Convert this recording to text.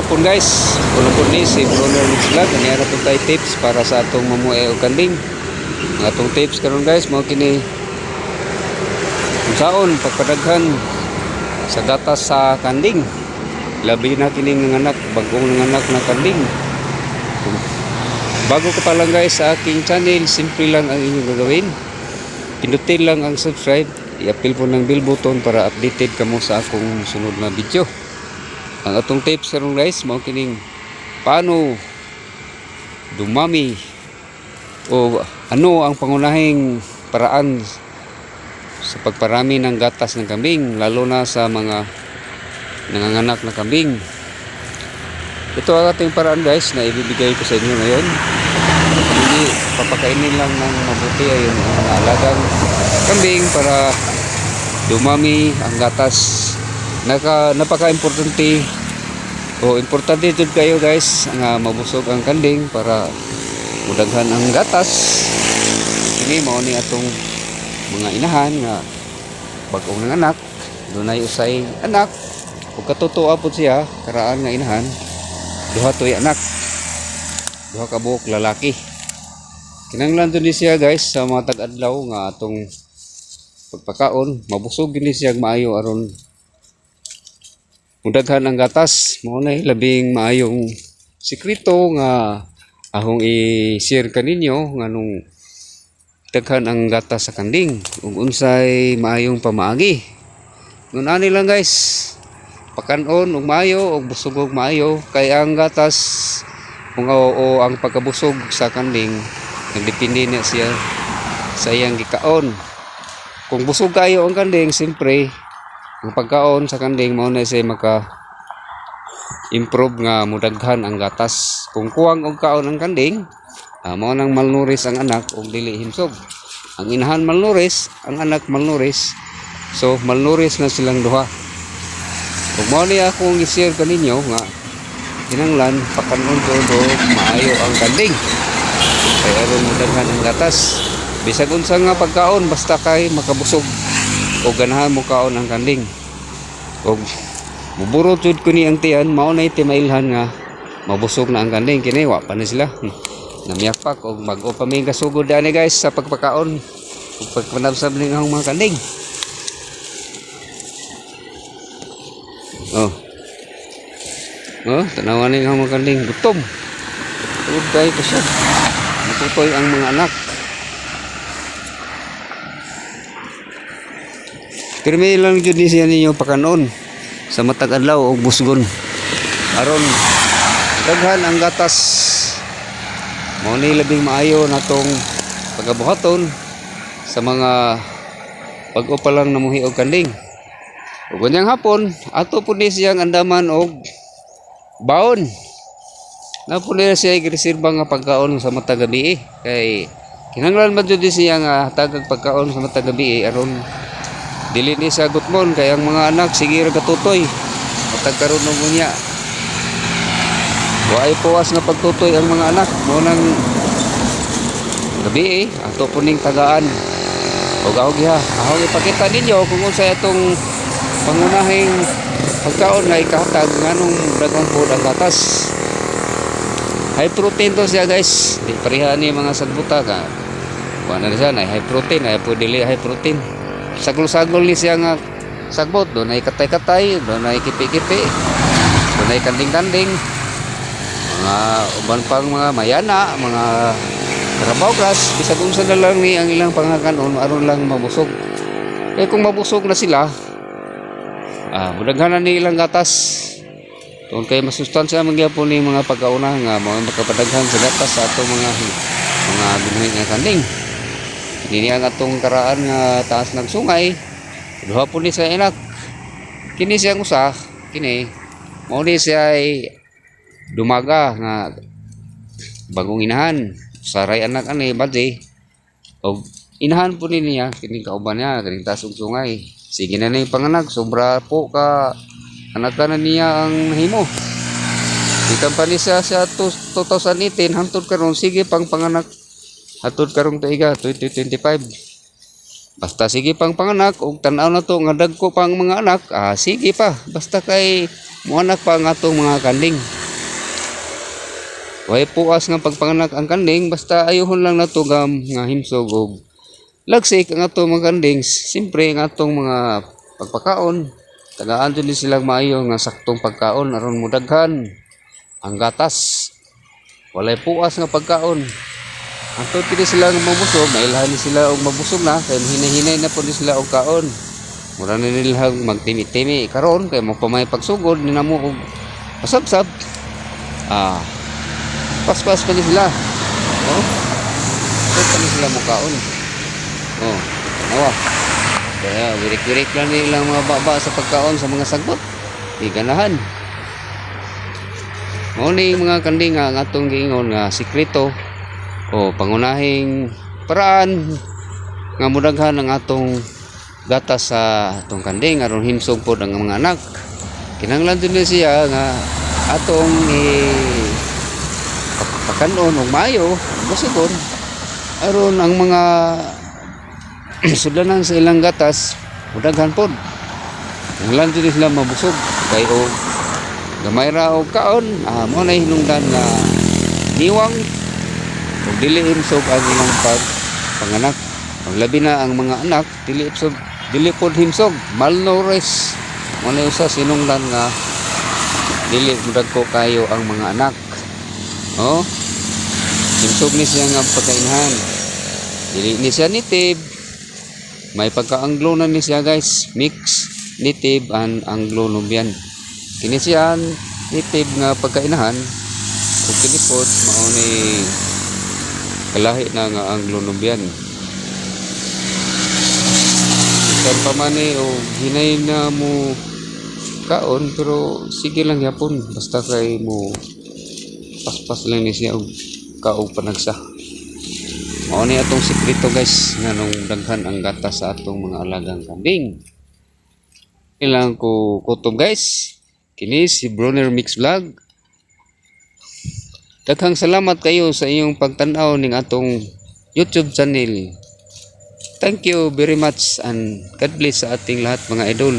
hapon guys. Ulo po ni si Bruno Mix Vlog. Kanya po tayo tips para sa atong mamuhay o kanding. Ang atong tips karon guys, mao kini kung saon pagpadaghan sa gatas sa kanding. Labi na kining nanganak, bagong nanganak na kanding. Bago ka pa lang guys sa aking channel, simple lang ang inyong gagawin. Pindutin lang ang subscribe, i-appeal po ng bell button para updated kamo sa akong sunod na video. Ang atong tips karon guys, mao kining paano dumami o ano ang pangunahing paraan sa pagparami ng gatas ng kambing lalo na sa mga nanganganak na kambing. Ito ang ating paraan guys na ibibigay ko sa inyo ngayon. Hindi papakainin lang ng mabuti ay yung mga alagang kambing para dumami ang gatas. Naka, napaka-importante o importante jud kayo guys nga mabusog ang kanding para mudaghan ang gatas. Ini mao ni atong mga inahan nga bag-ong nanganak, dunay usay anak. Ug katutuo po siya karaan nga inahan, duha toy anak. Duha ka buok lalaki. Kinanglan ni siya guys sa mga tag-adlaw nga atong pagpakaon, mabusog gini siya maayo aron mudaghan ang gatas. Mo na labing maayong sikreto nga ahong i-share kaninyo nga nung daghan ang gatas sa kanding. Ug unsay maayong pamaagi. Ngun ani lang guys. Pakanon ug maayo ug busog ug maayo. Kay ang gatas mga o, ang pagkabusog sa kanding. Nagdepende na siya sa iyang gikaon. Kung busog kayo ang kanding siyempre ang pagkaon sa kanding mao na siya maka improve nga mudaghan ang gatas. Kung kuwang og kaon ang kanding uh, mao nang malnuris ang anak og dili himsog ang inahan malnuris ang anak malnuris so malnuris na silang duha. Kung mao ni akong i-share kaninyo nga kinanglan pakanon todo maayo ang kanding. Kay aron mudaghan ang gatas. Bisag unsa nga pagkaon basta kay makabusog o ganahan mo kaon ang kanding. O muburo jud ko ni ang tiyan mao na iti mailhan nga mabusog na ang kanding kini wa pa na sila. Namiyapak og mag-o pa may kasugod ani guys sa pagpakaon. Ug pagpanabsab ning ang mga kanding. Oh oh tanawan ning ang mga kanding. Gutom. Tugod kay ko siya. Matutoy ang mga anak Kirmi lang jud ni siya ninyo pakanon sa matag adlaw og busgon. Aron daghan ang gatas. Mao ni labing maayo natong pagabuhaton sa mga pag-o pa lang namuhi og kanding. Ug ganyang hapon ato po ni siyang andaman og baon. Na po niya siya igreserba nga pagkaon sa matag gabi kay kinanglan man jud siya nga tagag pagkaon sa matag gabi aron dili ni sa gutmon kay ang mga anak sige ra katutoy matag karon mo niya. Waay puwas nga pagtutoy ang mga anak. Mo nang gabi eh. Ato po ning tagaan. Og ahog ha ahog ipakita ninyo kung unsa atong pangunahing pagkaon nga ikahatag nganong daghang po ang gatas. High protein to siya guys. Di pareha ni mga sagbuta ka kuha na siya high protein. Ay po dili high protein sagol-sagol ni siya nga sagbot. Doon ay katay-katay doon ay kipi-kipi doon ay kanding-kanding. Mga uban pang mga mayana mga trabaho class bisag unsa na lang ni ang ilang pangakanon aron lang mabusog. Eh kung mabusog na sila ah mudaghanan ni ilang gatas. Tungod kay masustansya man gyapon ni mga pagkauna nga mga makapadaghan sa gatas sa ato mga mga binuhi nga kanding Dini ang atong karaan nga taas ng sungay. Duha po ni sa inak. Kini siyang usa, kini. Mao ni siya ay dumaga nga bagong inahan. Saray anak ani badje. Og inahan po ni niya kini kauban niya kini taas og sungay. Sige na ni panganak sobra po ka anak na niya ang himo. Ikan pa ni siya sa 2018 hantod karon sige pang panganak Hatod karong tuiga 2025. Basta sige pang panganak ug tan-aw na to nga dagko pang mga anak, ah, sige pa. Basta kay mo anak pa ang atong mga kanding. Way puas nga pagpanganak ang kanding basta ayohon lang na to gam nga himsog og lagsik ang atong mga kanding. Siyempre ang atong mga pagpakaon tagaan din silang maayo nga saktong pagkaon aron mo daghan ang gatas. Walay puas nga pagkaon. Ang pili sila nga mabusog, mailhan sila og mabusog na kay hinahinay na ni sila og kaon. Mura na nila magtimi-timi karon kay mo pamay pagsugod ni namo og pasabsab. Ah, paspas pa sila. Oh. Ito pa sila mo kaon. Oh, nawa. Kaya wirik-wirik lang nilang mga baba sa pagkaon sa mga sagbot. Di ganahan. Mao ni mga kanding nga ang atong giingon nga sikreto o pangunahing paraan nga mudaghan ang atong gatas sa atong kanding aron himsog pod ang mga anak. Kinahanglan din siya nga atong i pakanon og mayo, basugon aron ang mga sudanan sa ilang gatas mudaghan pod. Kinahanglan din sila mabusog kay o gamay ra og kaon ah, mo na hinungdan nga niwang ug dili himsog ang ilang pag panganak ug labi na ang mga anak dili himsog dili pod himsog malnourished mo na usa sinungdan nga dili ko kayo ang mga anak. Oh himsog ni siya nga pagkainahan dili ni siya nitib may pagka-anglo na ni siya guys. Mix native and anglo nubian. Kini siya native nga pagkainahan ug kini pod mao ni kalahi na nga anglo nubian Ikan pa eh, o hinay na mo kaon, pero sige lang yapon. Basta kay mo paspas lang ni siya og kaog panagsa. Mao ni atong sikreto guys nga nung daghan ang gata sa atong mga alagang kambing. Ilang ko kutob guys. Kini si Brunner Mix Vlog. Daghang salamat kayo sa iyong pagtan-aw ning atong YouTube channel. Thank you very much and God bless sa ating lahat mga idol.